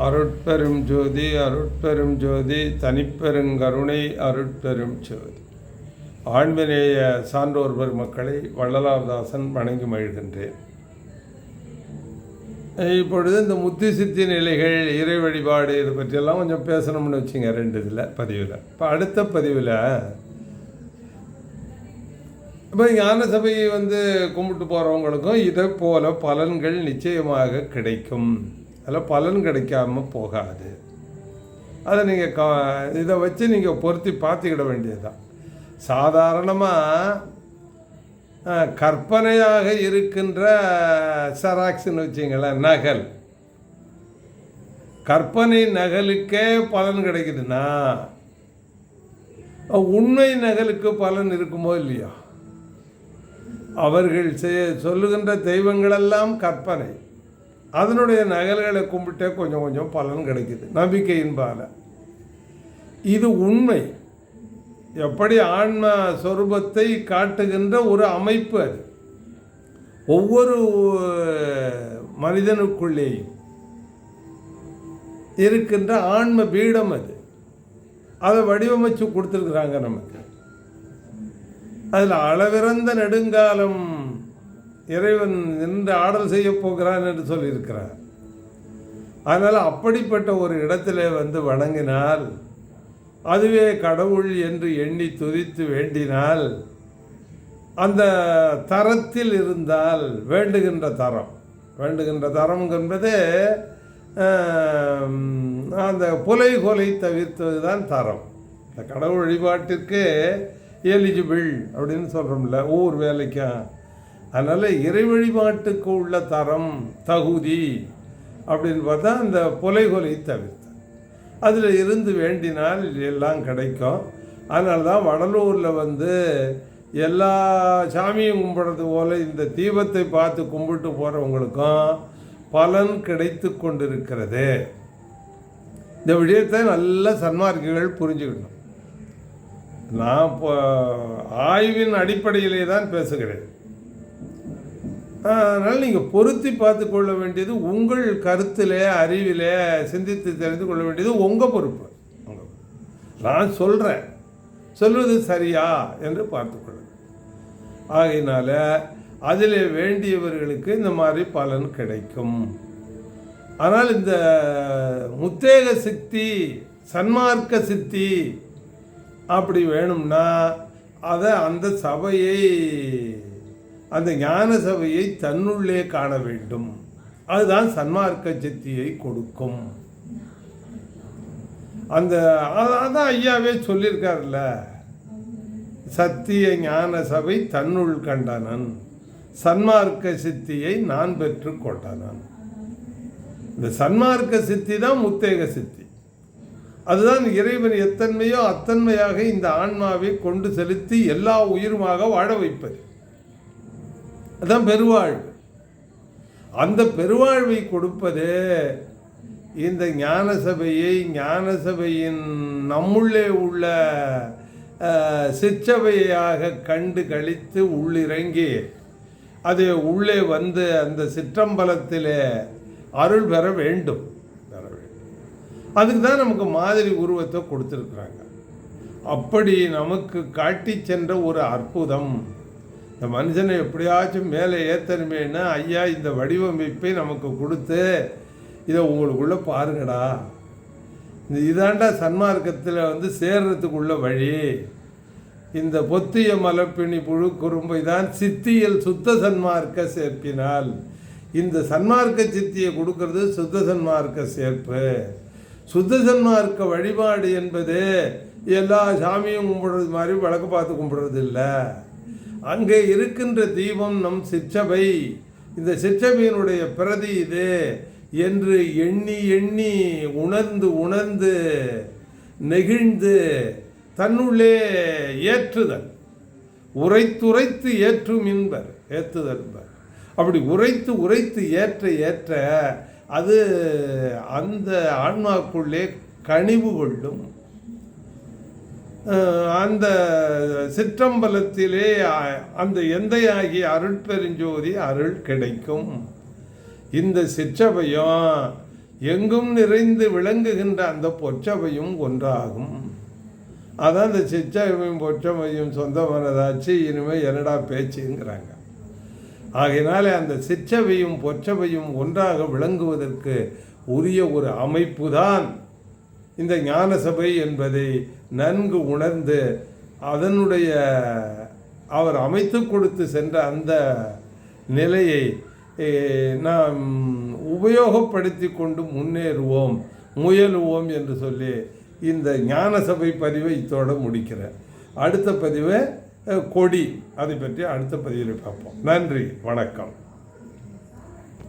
அருட்பெரும் ஜோதி அருட்பெரும் ஜோதி தனிப்பெருங்கருணை அருட்பெரும் ஜோதி. ஆண்மநேய சான்றோர் பெருமக்களை வள்ளலார்தாசன் வணங்கி மகிழ்கின்றேன். இப்பொழுது இந்த முத்தி சித்தி நிலைகள் இறை வழிபாடு இதை பற்றியெல்லாம் கொஞ்சம் பேசணும்னு வச்சுங்க ரெண்டு இதில் பதிவில். இப்போ அடுத்த பதிவில் இப்போ ஞான சபையை வந்து கும்பிட்டு போகிறவங்களுக்கும் இதை போல பலன்கள் நிச்சயமாக கிடைக்கும். அதில் பலன் கிடைக்காம போகாது. அதை நீங்கள் கா இதை வச்சு நீங்கள் பொருத்தி பார்த்துக்கிட வேண்டியதுதான். சாதாரணமாக கற்பனையாக இருக்கின்ற செராக்ஸ்னு வச்சிங்களேன் நகல். கற்பனை நகலுக்கே பலன் கிடைக்குதுன்னா உண்மை நகலுக்கு பலன் இருக்குமோ இல்லையா? அவர்கள் செ- சொல்லுகின்ற தெய்வங்களெல்லாம் கற்பனை. அதனுடைய நகல்களை கும்பிட்டே கொஞ்சம் கொஞ்சம் பலன் கிடைக்குது. நம்பிக்கையின்பால இது உண்மை. எப்படி ஆன்ம சொரூபத்தை காட்டுகின்ற ஒரு அமைப்பு அது. ஒவ்வொரு மனிதனுக்குள்ளேயும் இருக்கின்ற ஆன்ம பீடம் அது. அதை வடிவமைச்சு கொடுத்துருக்குறாங்க நமக்கு. அதில் அளவிறந்த நெடுங்காலம் இறைவன் நின்று ஆடல் செய்ய போகிறான் என்று சொல்லியிருக்கிறார். அதனால் அப்படிப்பட்ட ஒரு இடத்துல வந்து வணங்கினால் அதுவே கடவுள் என்று எண்ணி துதித்து வேண்டினால் அந்த தரத்தில் இருந்தால் வேண்டுகின்ற தரம். வேண்டுகின்ற தரம் என்பது அந்த புலை கொலை தவிர்த்தது தான் தரம். இந்த கடவுள் வழிபாட்டிற்கு எலிஜிபிள் அப்படின்னு சொல்கிறோம்ல ஊர் வேலைக்கும் அதனால் இறை வழிபாட்டுக்கு உள்ள தரம் தகுதி அப்படின்னு பார்த்தா அந்த புலை கொலை தவிர்த்து அதில் இருந்து வேண்டினால் எல்லாம் கிடைக்கும். அதனால தான் வடலூரில் வந்து எல்லா சாமியும் கும்பிட்றது போல் இந்த தீபத்தை பார்த்து கும்பிட்டு போகிறவங்களுக்கும் பலன் கிடைத்து கொண்டிருக்கிறது. இந்த விஷயத்தை நல்ல சன்மார்க்கிகள் புரிஞ்சுக்கணும். நான் இப்போ ஆய்வின் அடிப்படையிலே தான் பேசுகிறேன். அதனால் நீங்கள் பொருத்தி பார்த்து கொள்ள வேண்டியது உங்கள் கருத்திலே அறிவிலே சிந்தித்து தெரிந்து கொள்ள வேண்டியது உங்கள் பொறுப்பு. நான் சொல்கிறேன் சொல்வது சரியா என்று பார்த்துக்கொள்ளுங்கள் ஆகையினால அதில் வேண்டியவர்களுக்கு இந்த மாதிரி பலன் கிடைக்கும். ஆனால் இந்த முத்தேக சித்தி சன்மார்க்க சித்தி அப்படி வேணும்னா அதை அந்த சபையை அந்த ஞான சபையை தன்னுள்ளே காண வேண்டும். அதுதான் சன்மார்க்க சக்தியை கொடுக்கும். அந்த அதான் ஐயாவே சொல்லியிருக்காருல்ல. சத்திய ஞான சபை தன்னுள் கண்டனன். சன்மார்க்க சித்தியை நான் பெற்று கொண்டனன். இந்த சன்மார்க்க சித்தி தான் முத்தேக சித்தி. அதுதான் இறைவன் எத்தன்மையோ அத்தன்மையாக இந்த ஆன்மாவை கொண்டு செலுத்தி எல்லா உயிருமாக வாழ வைப்பது. அதான் பெருவாழ்வு. அந்த பெருவாழ்வை கொடுப்பது இந்த ஞான சபையை ஞான சபையின் நம்முள்ளே உள்ள அஹ், கண்டு கழித்து உள்ளிறங்கி அது உள்ளே வந்து அந்த சிற்றம்பலத்திலே அருள் பெற வேண்டும். பெற வேண்டும். அதுக்கு தான் நமக்கு மாதிரி உருவத்தை கொடுத்துருக்குறாங்க. அப்படி நமக்கு காட்டி சென்ற ஒரு அற்புதம். இந்த மனுஷனை எப்படியாச்சும் மேலே ஏற்றணுமேனா ஐயா இந்த வடிவமைப்பை நமக்கு கொடுத்து இதை உங்களுக்குள்ளே பாருங்கடா. இந்த இதாண்டா சன்மார்க்கத்தில் வந்து சேர்றதுக்குள்ள வழி. இந்த பொத்திய மலப்பிணி புழு குறும்பை தான் சித்தியில் சுத்த சன்மார்க்க சேர்ப்பினால். இந்த சன்மார்க்க சித்தியை கொடுக்கறது சுத்த சன்மார்க்க சேர்ப்பு. சுத்த சன்மார்க்க வழிபாடு என்பது எல்லா சாமியும் கும்பிடுறது மாதிரி வழக்கு பார்த்து கும்பிடுறது இல்லை அங்கே இருக்கின்ற தீபம் நம் சிற்றவை இந்த சிற்றவையினுடைய பிரதி இது என்று எண்ணி எண்ணி உணர்ந்து உணர்ந்து நெகிழ்ந்து தன்னுள்ளே ஏற்றுதல். உரைத்துரைத்து ஏற்றும் என்பர் ஏற்றுதல் என்பர். அப்படி உரைத்து உரைத்து ஏற்ற ஏற்ற அது அந்த ஆன்மாக்குள்ளே கனிவு கொள்ளும். அந்த சிற்றம்பலத்திலே அந்த எந்தையாகிய அருட்பெருஞ்சோதி அருள் கிடைக்கும். இந்த சிற்றபையும் எங்கும் நிறைந்து விளங்குகின்ற அந்த பொற்றவையும் ஒன்றாகும். அதான் இந்த சிச்சவையும் பொற்றமையும் சொந்தமானதாச்சு இனிமேல் என்னடா பேச்சுங்கிறாங்க. ஆகையினாலே அந்த சிற்றவையும் பொற்றவையும் ஒன்றாக விளங்குவதற்கு உரிய ஒரு அமைப்பு தான் இந்த ஞான சபை என்பதை நன்கு உணர்ந்து அதனுடைய அவர் அமைத்து கொடுத்து சென்ற அந்த நிலையை நாம் உபயோகப்படுத்தி கொண்டு முன்னேறுவோம் முயலுவோம் என்று சொல்லி இந்த ஞான சபை பதிவை இத்தோடு முடிக்கிறேன். அடுத்த பதிவை கொடி அதை பற்றி அடுத்த பதிவில் பார்ப்போம். நன்றி வணக்கம்.